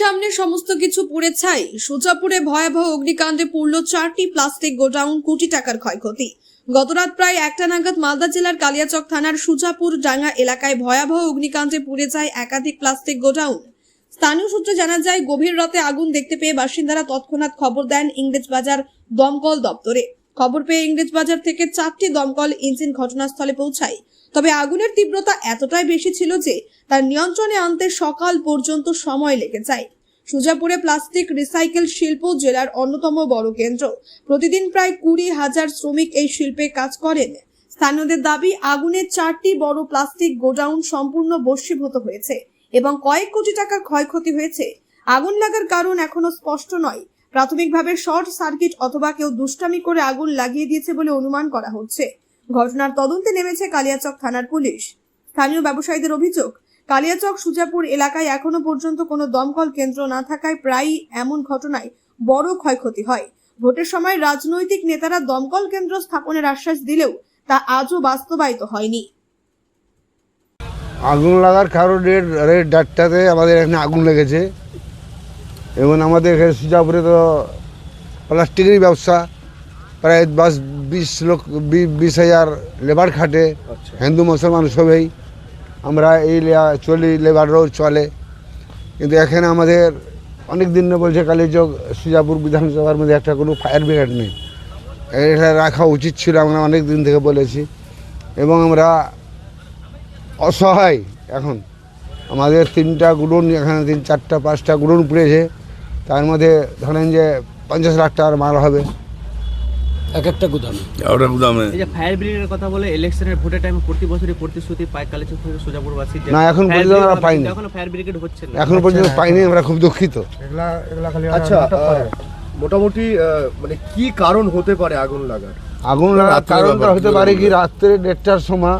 সামনে সমস্ত কিছু পুড়ে ছাই। সোজাপুরে ভয়াবহ অগ্নিকাণ্ডে পুড়ল চারটি প্লাস্টিক গোডাউন কোটি টাকার ক্ষয়ক্ষতি। গতরাত প্রায় একটা নাগাদ মালদা জেলার কালিয়াচক থানার সুজাপুর ডাঙ্গা এলাকায় ভয়াবহ অগ্নিকাণ্ডে পুড়ে যায় একাধিক প্লাস্টিক গোডাউন। স্থানীয় সূত্রে জানা যায়, গভীর রাতে আগুন দেখতে পেয়ে বাসিন্দারা তৎক্ষণাৎ খবর দেন ইংরেজবাজার দমকল দপ্তরে। খবর পেয়ে ইংরেজ বাজার থেকে চারটি দমকল ইঞ্জিন ঘটনাস্থলে পৌঁছায়। তবে আগুনের তীব্রতা এতটাই বেশি ছিল যে তার নিয়ন্ত্রণে আনতে সকাল পর্যন্ত সময় লেগে যায়। সুজাপুরে প্লাস্টিক রিসাইকেল শিল্প জেলার অন্যতম বড় কেন্দ্র। প্রতিদিন প্রায় কুড়ি হাজার শ্রমিক এই শিল্পে কাজ করেন। স্থানীয়দের দাবি আগুনের চারটি বড় প্লাস্টিক গোডাউন সম্পূর্ণ বস্মীভূত হয়েছে এবং কয়েক কোটি টাকার ক্ষয়ক্ষতি হয়েছে। আগুন লাগার কারণ এখনও স্পষ্ট নয়। প্রাথমিকভাবে শর্ট সার্কিট অথবা কেউ দুষ্টামি করে আগুন লাগিয়ে দিয়েছে বলে অনুমান করা হচ্ছে। ঘটনার তদন্তে নেমেছে কালিয়াচক থানার পুলিশ। স্থানীয় ব্যবসায়ীদের অভিযোগ, কালিয়াচক সুজাপুর এলাকায় এখনও পর্যন্ত কোনো দমকল কেন্দ্র না থাকায় প্রায়ই এমন ঘটনায় বড় ক্ষয়ক্ষতি হয়। ভোটের সময় রাজনৈতিক নেতারা দমকল কেন্দ্র স্থাপনের আশ্বাস দিলেও তা আজও বাস্তবায়িত হয়নি। আগুন লাগার কারণে রেড ডাটটাতে আমাদের এখানে আগুন লেগেছে। এবং আমাদের এখানে সুজাপুরে তো প্লাস্টিকেরই ব্যবসা। প্রায় বাস বিশ লোক বিশ হাজার লেবার খাটে। হিন্দু মুসলমান সবেই। আমরা এই চলি লেবাররাও চলে। কিন্তু এখানে আমাদের অনেক দিন বলছে কালীচক সুজাপুর বিধানসভার মধ্যে একটা কোনো ফায়ার ব্রিগেড নেই। এটা রাখা উচিত ছিল আমরা অনেক দিন থেকে বলেছি। এবং আমরা অসহায় এখন। আমাদের তিনটা গুডন এখানে তিন চারটা পাঁচটা গুডন পুড়েছে। তার মধ্যে ধরেন যে পঞ্চাশ লাখ টাকার মাল হবে। এক একটা গুদামে। ওটা গুদামে। এই যে ফায়ার ব্রিগেডের কথা বলে ইলেকশনের ভোটের টাইমে প্রতি বছরই প্রতিশ্রুতি পায় কালেচক থেকে সোজাপুরবাসী না, এখন পর্যন্ত আমরা পাইনি। এখনও ফায়ার ব্রিগেড হচ্ছে না। এখন পর্যন্ত পাইনি আমরা খুব দুঃখিত। আচ্ছা মোটামুটি মানে কি কারণ হতে পারে আগুন লাগার? আগুন লাগার কারণটা হতে পারে কি রাত্রে দেড়টার সময়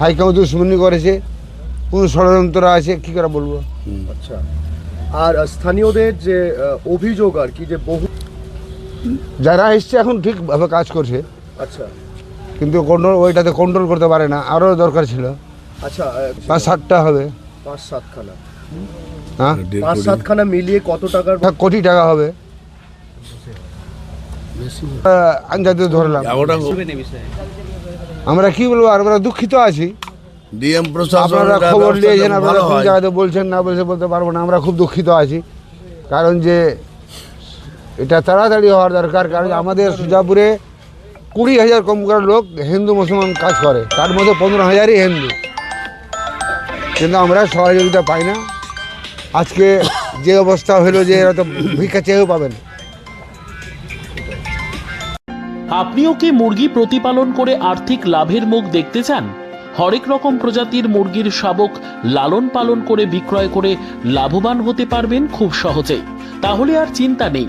হাইকাউ দুশ্মনী করেছে কোন ষড়যন্ত্র আছে কি করে বলব? আচ্ছা আর স্থানীয়দের যে অভিযোগ আর কি যে বহু যারা এসছে এখন ঠিকভাবে কাজ করছে। আচ্ছা। কিন্তু কন্ট্রোল ওইটাতে কন্ট্রোল করতে পারে না আরও দরকার ছিল। আচ্ছা পাঁচ সাতটা হবে। পাঁচ সাতখানা। হ্যাঁ? পাঁচ সাতখানা মিলিয়ে কত টাকার এক কোটি টাকা হবে। আন্দাজে ধরলাম। আমরা কি বলব আর আমরা দুঃখিত আছি। ডিএম প্রশাসন আপনারা খবর নিয়েছেন আপনারা কোন জায়গাতে বলছেন না বলছে বলতে পারব না আমরা খুব দুঃখিত আছি। কারণ যে এটা তাড়াতাড়ি হওয়ার দরকার, কারণ আমাদের সুজাপুরে কুড়ি হাজার কম লোক হিন্দু, মুসলমান কাজ করে। তার মধ্যে পনেরো হাজারই হিন্দু। কিন্তু আমরা সহযোগিতা পাই না। আজকে যে অবস্থা হলো যে এরা তো ভিক্ষা চেয়েও পাবেন আপনিও কি মুরগি প্রতিপালন করে আর্থিক লাভের মুখ দেখতে চান? হরেক রকম প্রজাতির মুরগির শাবক লালন পালন করে বিক্রয় করে লাভবান হতে পারবেন খুব সহজেই। তাহলে আর চিন্তা নেই।